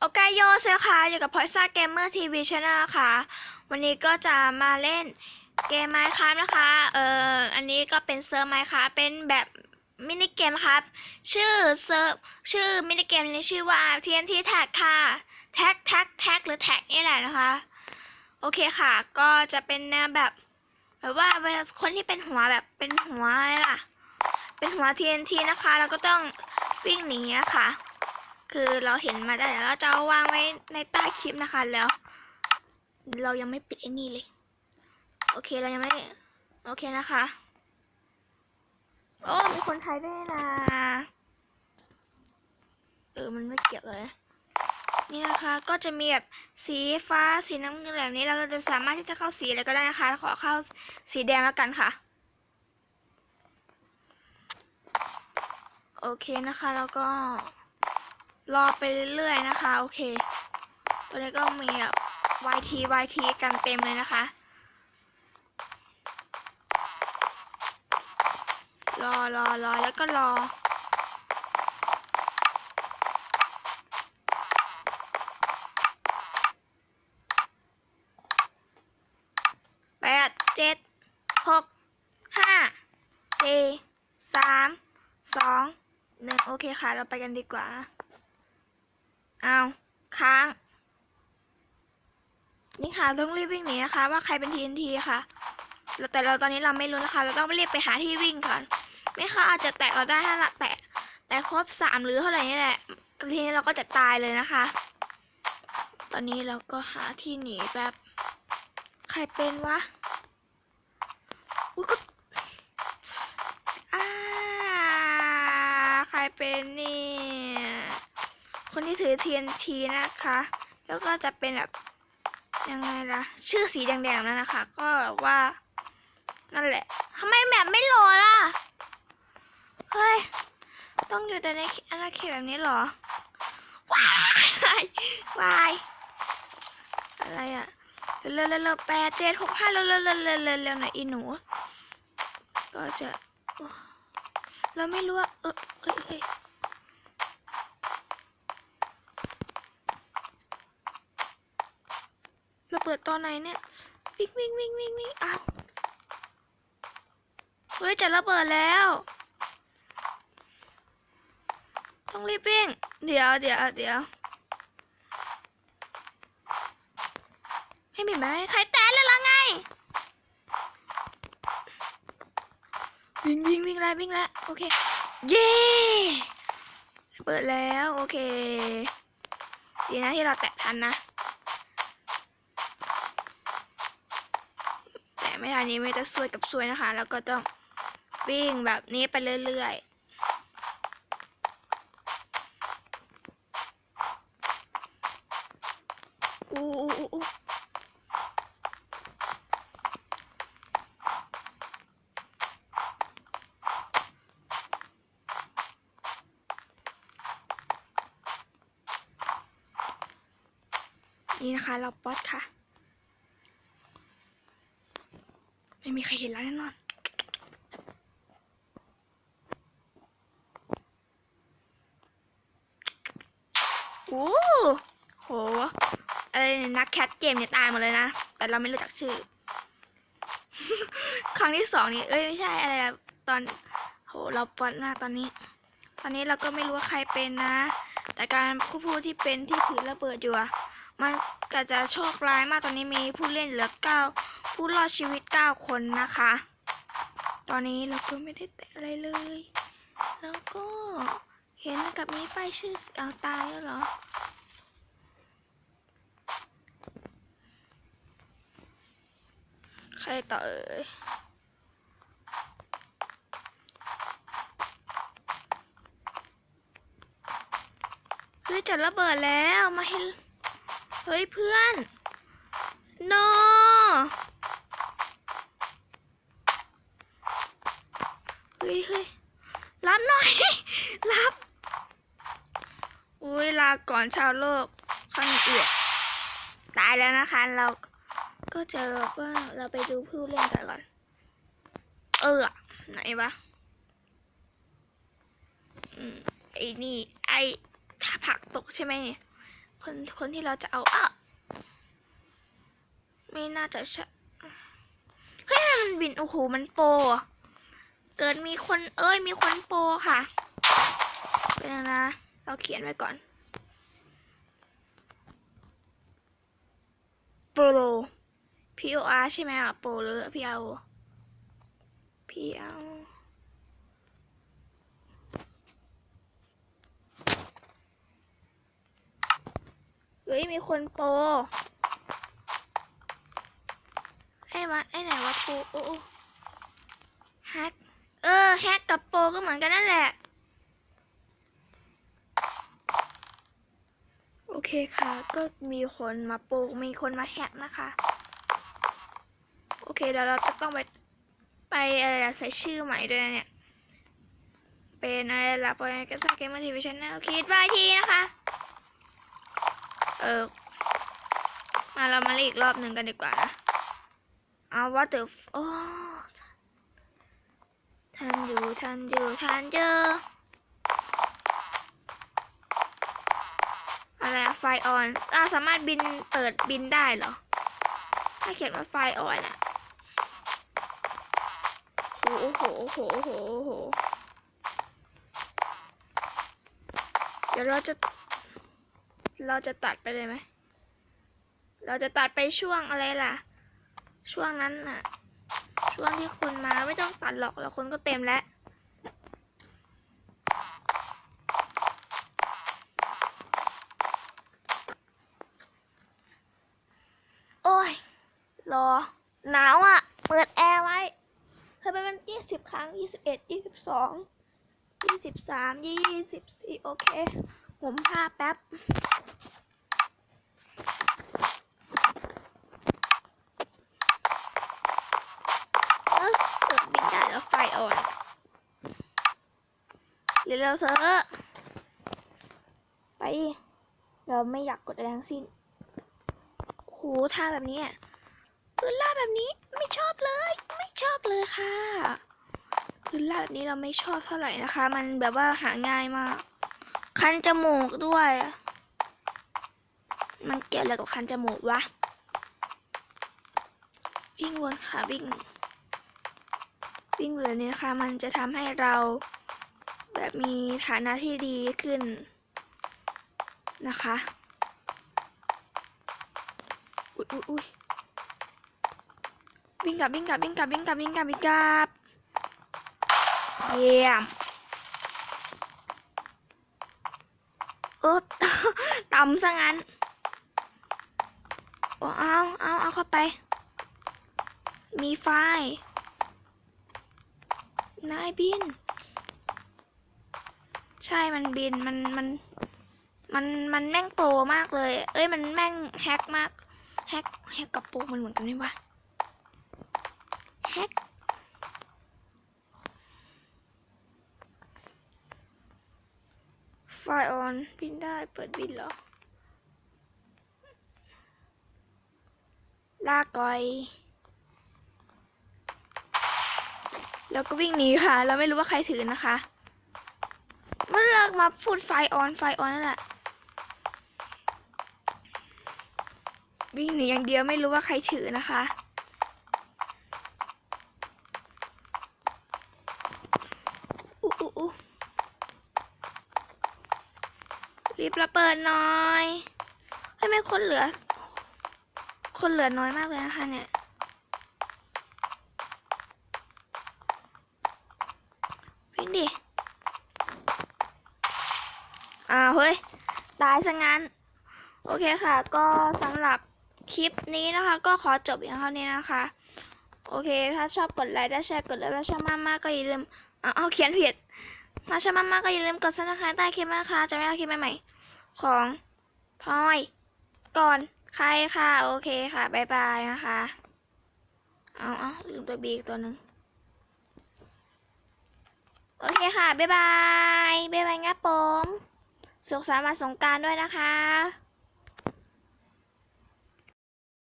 โอไกโยเซค่ะอยู่กับพอยซ่าเกมเมอร์ทีวีช n แนลค่ะ วันนี้ก็จะมาเล่นเกมไมค์ครับนะคะ เอ่อ อันนี้ก็เป็นเซิร์ฟไมค์ครับเป็นแบบมินิเกมครับ ชื่อเซิร์ฟชื่อมินิเกมนี้ชื่อว่า TNT Tag ค่ะ แท็กแท็กแท็กหรือแท็กนี่แหละนะคะ โอเคค่ะ ก็จะเป็นแนวแบบแบบว่าเวลาคนที่เป็นหัวแบบเป็นหัวอะไรล่ะ เป็นหัว TNT นะคะ แล้วก็ต้องวิ่งหนีอะค่ะ คือเราเห็นมาได้แล้วเราจะาวางไว้ในใต้คลิปนะคะแล้ว เรายังไม่ปิดไอ้นี่เลย โอเคเรายังไม่ โอเคนะคะโอ้มีคนไทยด้วยนะเออมันไม่เกี่ยวเลย นี่นะคะก็จะมีแบบสีฟ้าสีน้ำเงินแบบนี้เราก็จะสามารถที่จะเข้าสีอะไรก็ได้นะคะ ขอเข้าสีแดงแล้วกันค่ะ โอเคนะคะแล้วก็ รอไปเรื่อยๆนะคะ โอเค ตัวนี้ก็มีแบบ YT YT กันเต็มเลยนะคะ รอรอรอแล้วก็รอ แปดเจ็ดหกห้าสี่สามสองหนึ่งโอเคค่ะ เราไปกันดีกว่า เอาค้าง นี่ค่ะต้องรีบวิ่งหนีนะคะ ว่าใครเป็น TNT ค่ะแต่เราตอนนี้เราไม่รู้นะคะ เราต้องรีบไปหาที่วิ่งก่อน ไม่ค่ะอาจจะแตะเราได้ถ้าละแตะแต่ครบสามหรือเท่าไหร่นี่แหละทีนี้เราก็จะตายเลยนะคะ ตอนนี้เราก็หาที่หนีแบบ ใครเป็นวะอุ้ยก็อ่าใครเป็นเนี่ย คนที่ถือ TNT นะคะ แล้วก็จะเป็นแบบยังไงล่ะ ชื่อสีแดงๆนั่นนะคะ ก็ว่านั่นแหละทำไมแมปไม่หลดล่ะ เฮ้ย ต้องอยู่แต่ในอาณาเขตแบบนี้เหรอว้ายวายอะไรอะเร็วเร็วเร็วแปดเจ็ดหกห้าเร็วเร็วเร็วเร็วเร็วเร็วหน่อยอีหนู ก็จะโอ้เราไม่รู้ว่าเออเอ้ยเอ้ย ระ เบิดตอนไหนเนี่ยวิ่งวิ่งวิ่งวิ่งวิ่งอ้าวเฮ้ยจะระเบิดแล้ว ต้องรีบวิ่งเดี๋ยวเดี๋ยวเดี๋ยวให้มีไหมใครแตะเลยละไงวิ่งวิ่งวิ่งแล้ววิ่งแล้วโอเค เย้ระเปิดแล้ว โอเค ดีนะที่เราแตะทันนะ แต่ ไม่ทันนี้ไม่จะซวยกับซวยนะคะ แล้วก็ต้องวิ่งแบบนี้ไปเรื่อยๆอู้อู้อู้อู้นี่นะคะ เราป๊อตค่ะ ไมีใครเห็นแล้วแน่นอนโอ้โหอะไรเนี่ยนักแคทเกมเนี่ยตายหมดเลยนะ แต่เราไม่รู้จักชื่อ ครั้งที่สองนี่ เอ้ยไม่ใช่อะไรอะตอนโหเราปอนหน้าตอนนี้ ตอนนี้เราก็ไม่รู้ว่าใครเป็นนะ แต่การผู้ผู้ที่เป็นที่ถือระเบิดอยู่อะ มันก็จะโชคร้ายมากตอนนี้มีผู้เล่นเหลือเก้าผู้รอดชีวิตเก้าคนนะคะ ตอนนี้เราก็ไม่ได้แตะอะไรเลย แล้วก็เห็นกับนี้ป้ายชื่อเอาตายแล้วเหรอใครต่อเอ่ยเฮ้ยจะระเบิดแล้วมาให้ เฮ้ยเพื่อนนเฮ้ยเฮ้ยรับหน่อย รับ อุ้ยลาก่อนชาวโลกข้างเอือกตายแล้วนะคะ เราก็เจอว่าเราไปดูผู้เล่นกันก่อน เออ ไหนวะอืมไอ้นี่ ไอ้ถ้าผักตกใช่ไหมเนี่ย คนคนที่เราจะเอาอะไม่น่าจะใช่เฮ้ยมันบินโอ้โหมันโปรเกิดมีคนเอ้ยมีคนโปรค่ะเป็นไงนะ เราเขียนไว้ก่อนโปร P O R ใช่ไหมอะโปรหรือ P R P R เฮ้ยมีคนโปรไอ้วะไอ้ไหนวะโปรโอ้โอ้แฮกเออแฮกกับโปรก็เหมือนกันนั่นแหละ โอเคค่ะ ก็มีคนมาโปรมีคนมาแฮกนะคะ โอเคเดี๋ยวเราจะต้องไปไปอะไรอะใส่ชื่อใหม่ด้วยนะเนี่ย เป็นอะไรล่ะปอยกันสักเกมมาทีวีชแนลคิดไว้ทีนะคะ ออ มาเรามาเล่นอีกรอบหนึ่งกันดีกว่านะเอาว่าเตอโอ้ทันอยู่ทันอยู่ทันเจออะไรไฟออนเราสามารถบินเปิดบินได้เหรอ ถ้าเขียนว่าไฟออนอะโอ้โหโอ้โหโอ้โหโอ้โหเดี๋ยวเราจะ เราจะตัดไปเลยไหม เราจะตัดไปช่วงอะไรล่ะ ช่วงนั้นน่ะ ช่วงที่คุณมาไม่ต้องตัดหรอกแล้วคนก็เต็มแล้ว โอ้ย รอ หนาวอะ่ะ เปิดแอร์ไว้เคยไปมันยี่สิบครั้งยี่สิบเอ็ดยี่สิบสองยี่สิบสามยี่สิบสี่โอเค ผมผ้าแป๊บ เออเปิดบินได้แล้วไฟอ่อน เร็วๆเถอะไป เราไม่อยากกดอะไรทั้งสิ้นโอ้โหท่าแบบนี้พื้นลาแบบนี้ไม่ชอบเลย ไม่ชอบเลยค่ะพื้นลาแบบนี้เราไม่ชอบเท่าไหร่นะคะ มันแบบว่าหาง่ายมาก คันจมูกด้วย มันเกี่ยวอะไรกับคันจมูกวะ วิ่งวนค่ะวิ่ง วิ่งแบบนี้นะคะ มันจะทำให้เรา แบบมีฐานะที่ดีขึ้นนะคะ อุ้ยอุ้ยอุ้ยวิ่งกลับวิ่งกลับวิ่งกลับวิ่งกลับวิ่งกลับวิ่งกลับ เยี่ยมเออต่ำซะงั้นโอ้เอาเอาเอาเข้าไป มีไฟนายบิน ใช่มันบินมันมันมันมันแม่งโปรมากเลย เอ้ยมันแม่งแฮกมากแฮกแฮกกับโปรมันเหมือนกันไหมวะแฮกไฟออนบินได้ เปิดบินเหรอ ลากก่อย แล้วก็วิ่งหนีค่ะ เราไม่รู้ว่าใครถือนะคะ มื่อเรามาพูดไฟออนไฟออนนั่นแหละ วิ่งหนีอย่างเดียวไม่รู้ว่าใครถือนะคะ อู้อู้อู้รีบระเบิดหน่อยให้ยไม่คนเหลือ คนเหลือน้อยมากเลยนะคะเนี่ย วิ่งดิ อ้าวเฮ้ย ตายซะงั้น โอเคค่ะ ก็สำหรับคลิปนี้นะคะ ก็ขอจบอย่างเท่านี้นะคะ โอเค ถ้าชอบกดไลค์ถ้แชร์กดไลค์ถ้าชอบมากมากๆก็อย่าลืมอ้าวเอาเขียนผิดถ้าชอบมากมากๆก็อย่าลืมกดซับสไครต์ใต้คลิปนะคะ จะไม่เอาคลิปใหม่ๆของพลอยก่อนใครค่ะ โอเคค่ะบ๊ายบายนะคะ เอาเอาลืมตัวบีอีกตัวหนึ่งโอเคค่ะ บ๊ายบาย บ๊ายบายงับผม สุขสันต์วันสงการด้วยนะคะ